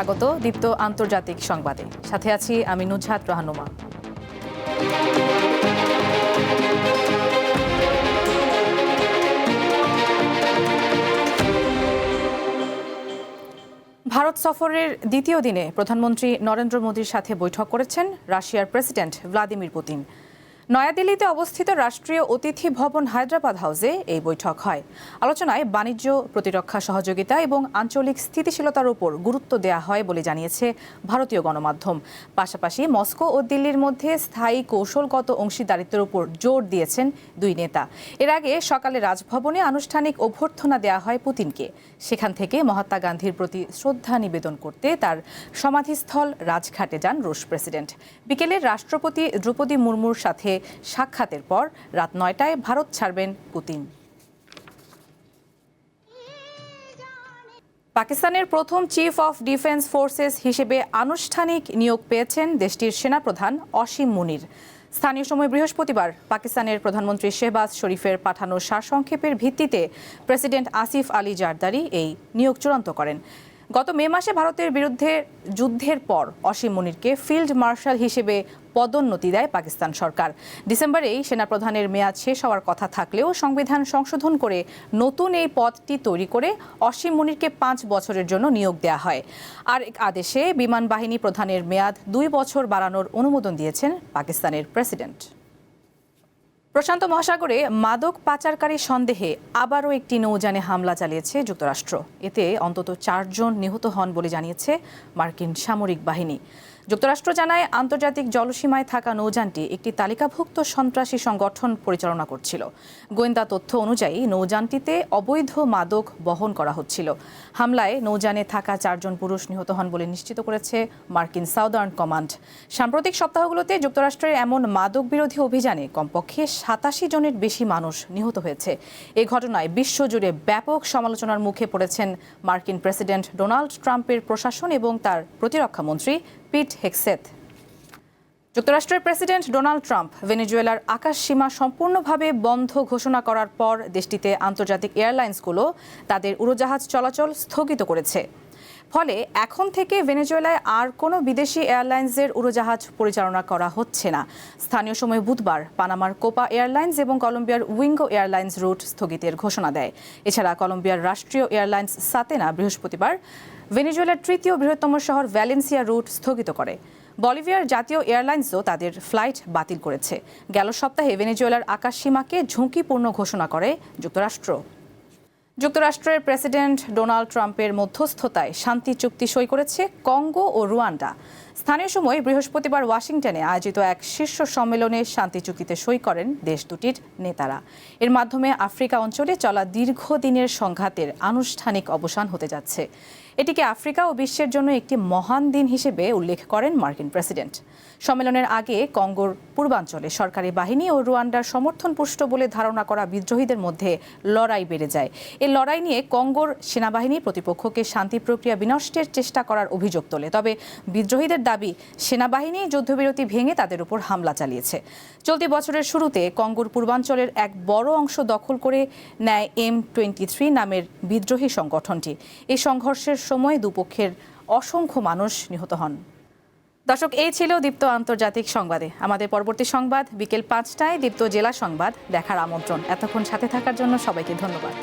স্বাগত দীপ্ত আন্তর্জাতিক সংবাদে। সাথে আছি আমি নুজহাত রাহানুমা। ভারত সফরের দ্বিতীয় দিনে প্রধানমন্ত্রী নরেন্দ্র মোদীর সাথে বৈঠক করেছেন রাশিয়ার প্রেসিডেন্ট ভ্লাদিমির পুতিন। নয়াদিল্লিতে অবস্থিত রাষ্ট্রীয় অতিথি ভবন হায়দ্রাবাদ হাউসে এই বৈঠক হয়। আলোচনায় বাণিজ্য, প্রতিরক্ষা সহযোগিতা এবং আঞ্চলিক স্থিতিশীলতার উপর গুরুত্ব দেওয়া হয় বলে জানিয়েছে ভারতীয় গণমাধ্যম। পাশাপাশি মস্কো ও দিল্লির মধ্যে স্থায়ী কৌশলগত অংশীদারিত্বের উপর জোর দিয়েছেন দুই নেতা। এর আগে সকালে রাজভবনে আনুষ্ঠানিক অভ্যর্থনা দেওয়া হয় পুতিনকে। সেখান থেকে মহাত্মা গান্ধীর প্রতি শ্রদ্ধা নিবেদন করতে তার সমাধিস্থল রাজঘাটে যান রুশ প্রেসিডেন্ট। বিকেলে রাষ্ট্রপতি দ্রৌপদী মুর্মুর সাথে সাক্ষাতের পর রাত নয়টায় ভারত ছাড়বেন পুতিন। পাকিস্তানের প্রথম চিফ অফ ডিফেন্স ফোর্সেস হিসেবে আনুষ্ঠানিক নিয়োগ পেয়েছেন দেশটির সেনাপ্রধান অসীম মুনির। স্থানীয় সময় বৃহস্পতিবার পাকিস্তানের প্রধানমন্ত্রী শেহবাজ শরীফের পাঠানো সারসংক্ষেপের ভিত্তিতে প্রেসিডেন্ট আসিফ আলী জারদারি এই নিয়োগ চূড়ান্ত করেন। গত মে মাসে ভারতের বিরুদ্ধে যুদ্ধের পর অসীম মুনিরকে ফিল্ড মার্শাল হিসেবে পদোন্নতি দেয় পাকিস্তান সরকার। ডিসেম্বরেই সেনাপ্রধানের মেয়াদ শেষ হওয়ার কথা থাকলেও সংবিধান সংশোধন করে নতুন এই পদটি তৈরি করে অসীম মুনিরকে পাঁচ বছরের জন্য নিয়োগ দেওয়া হয়। আর এক আদেশে বিমান বাহিনী প্রধানের মেয়াদ দুই বছর বাড়ানোর অনুমোদন দিয়েছেন পাকিস্তানের প্রেসিডেন্ট। প্রশান্ত মহাসাগরে মাদক পাচারকারী সন্দেহে আবারও একটি নৌযানে হামলা চালিয়েছে যুক্তরাষ্ট্র। এতে অন্তত চারজন নিহত হন বলে জানিয়েছে মার্কিন সামরিক বাহিনী। যুক্তরাষ্ট্র জানায় আন্তর্জাতিক জলসীমায় থাকা নৌযানটি একটি তালিকাভুক্ত সন্ত্রাসী সংগঠন পরিচালনা করছিল। গোয়েন্দা তথ্য অনুযায়ী, নৌযানটিতে অবৈধ মাদক বহন করা হচ্ছিল। হামলায় নৌযানে থাকা চারজন পুরুষ নিহত হন বলে নিশ্চিত করেছে মার্কিন সাউদার্ন কমান্ড। সাম্প্রতিক সপ্তাহগুলোতে যুক্তরাষ্ট্রের এমন মাদক বিরোধী অভিযানে কমপক্ষে সাতাশি জনের বেশি মানুষ নিহত হয়েছে। এ ঘটনায় বিশ্বজুড়ে ব্যাপক সমালোচনার মুখে পড়েছেন মার্কিন প্রেসিডেন্ট ডোনাল্ড ট্রাম্পের প্রশাসন এবং তার প্রতিরক্ষা মন্ত্রী পিট হেক্সেথ। যুক্তরাষ্ট্রের প্রেসিডেন্ট ডোনাল্ড ট্রাম্প ভেনেজুয়েলার আকাশ সীমা সম্পূর্ণভাবে বন্ধ ঘোষণা করার পর দেশটিতে আন্তর্জাতিক এয়ারলাইন্সগুলো তাদের উড়োজাহাজ চলাচল স্থগিত করেছে। ফলে এখন থেকে ভেনেজুয়েলায় আর কোনো বিদেশি এয়ারলাইন্সের উড়োজাহাজ পরিচালনা করা হচ্ছে না। স্থানীয় সময় বুধবার পানামার কোপা এয়ারলাইন্স এবং কলম্বিয়ার উইঙ্গো এয়ারলাইন্স রুট স্থগিতের ঘোষণা দেয়। এছাড়া কলম্বিয়ার রাষ্ট্রীয় এয়ারলাইন্স সাতেনা বৃহস্পতিবার ভেনেজুয়েলার তৃতীয় বৃহত্তম শহর ভ্যালেন্সিয়া রুট স্থগিত করে। বলিভিয়ার জাতীয় এয়ারলাইন্সও তাদের ফ্লাইট বাতিল করেছে। গেল সপ্তাহে ভেনেজুয়েলার আকাশসীমাকে ঝুঁকিপূর্ণ ঘোষণা করে যুক্তরাষ্ট্র। যুক্তরাষ্ট্রের প্রেসিডেন্ট ডোনাল্ড ট্রাম্পের মধ্যস্থতায় শান্তি চুক্তি সই করেছে কঙ্গো ও রুয়ান্ডা। স্থানীয় সময় বৃহস্পতিবার ওয়াশিংটনে আয়োজিত এক শীর্ষ সম্মেলনে শান্তি চুক্তিতে সই করেন দেশ দুটির নেতারা। এর মাধ্যমে আফ্রিকা অঞ্চলে চলা দীর্ঘদিনের সংঘাতের আনুষ্ঠানিক অবসান হতে যাচ্ছে। এটিকে আফ্রিকা ও বিশ্বের জন্য একটি মহান দিন হিসেবে উল্লেখ করেন মার্কিন প্রেসিডেন্ট। সম্মেলনের আগে কঙ্গোর পূর্বাঞ্চলে সরকারি বাহিনী ও রুয়ান্ডার সমর্থন পুষ্ট বলে ধারণা করা বিদ্রোহীদের মধ্যে লড়াই বেড়ে যায়। এই লড়াই নিয়ে কঙ্গোর সেনাবাহিনী প্রতিপক্ষকে শান্তি প্রক্রিয়া বিনষ্টের চেষ্টা করার অভিযোগ তোলে। তবে বিদ্রোহীদের দাবি, সেনাবাহিনী যুদ্ধবিরতি ভেঙে তাদের উপর হামলা চালিয়েছে। চলতি বছরের শুরুতে কঙ্গোর পূর্বাঞ্চলের এক বড় অংশ দখল করে নেয় এম টোয়েন্টি থ্রি নামের বিদ্রোহী সংগঠনটি। এই সংঘর্ষের সময় দুপক্ষের অসংখ্য মানুষ নিহত হন। দর্শক, এই ছিল দীপ্ত আন্তর্জাতিক সংবাদে। আমাদের পরবর্তী সংবাদ বিকেল পাঁচটায় দীপ্ত জেলা সংবাদ দেখার আমন্ত্রণ। এতক্ষণ সাথে থাকার জন্য সবাইকে ধন্যবাদ।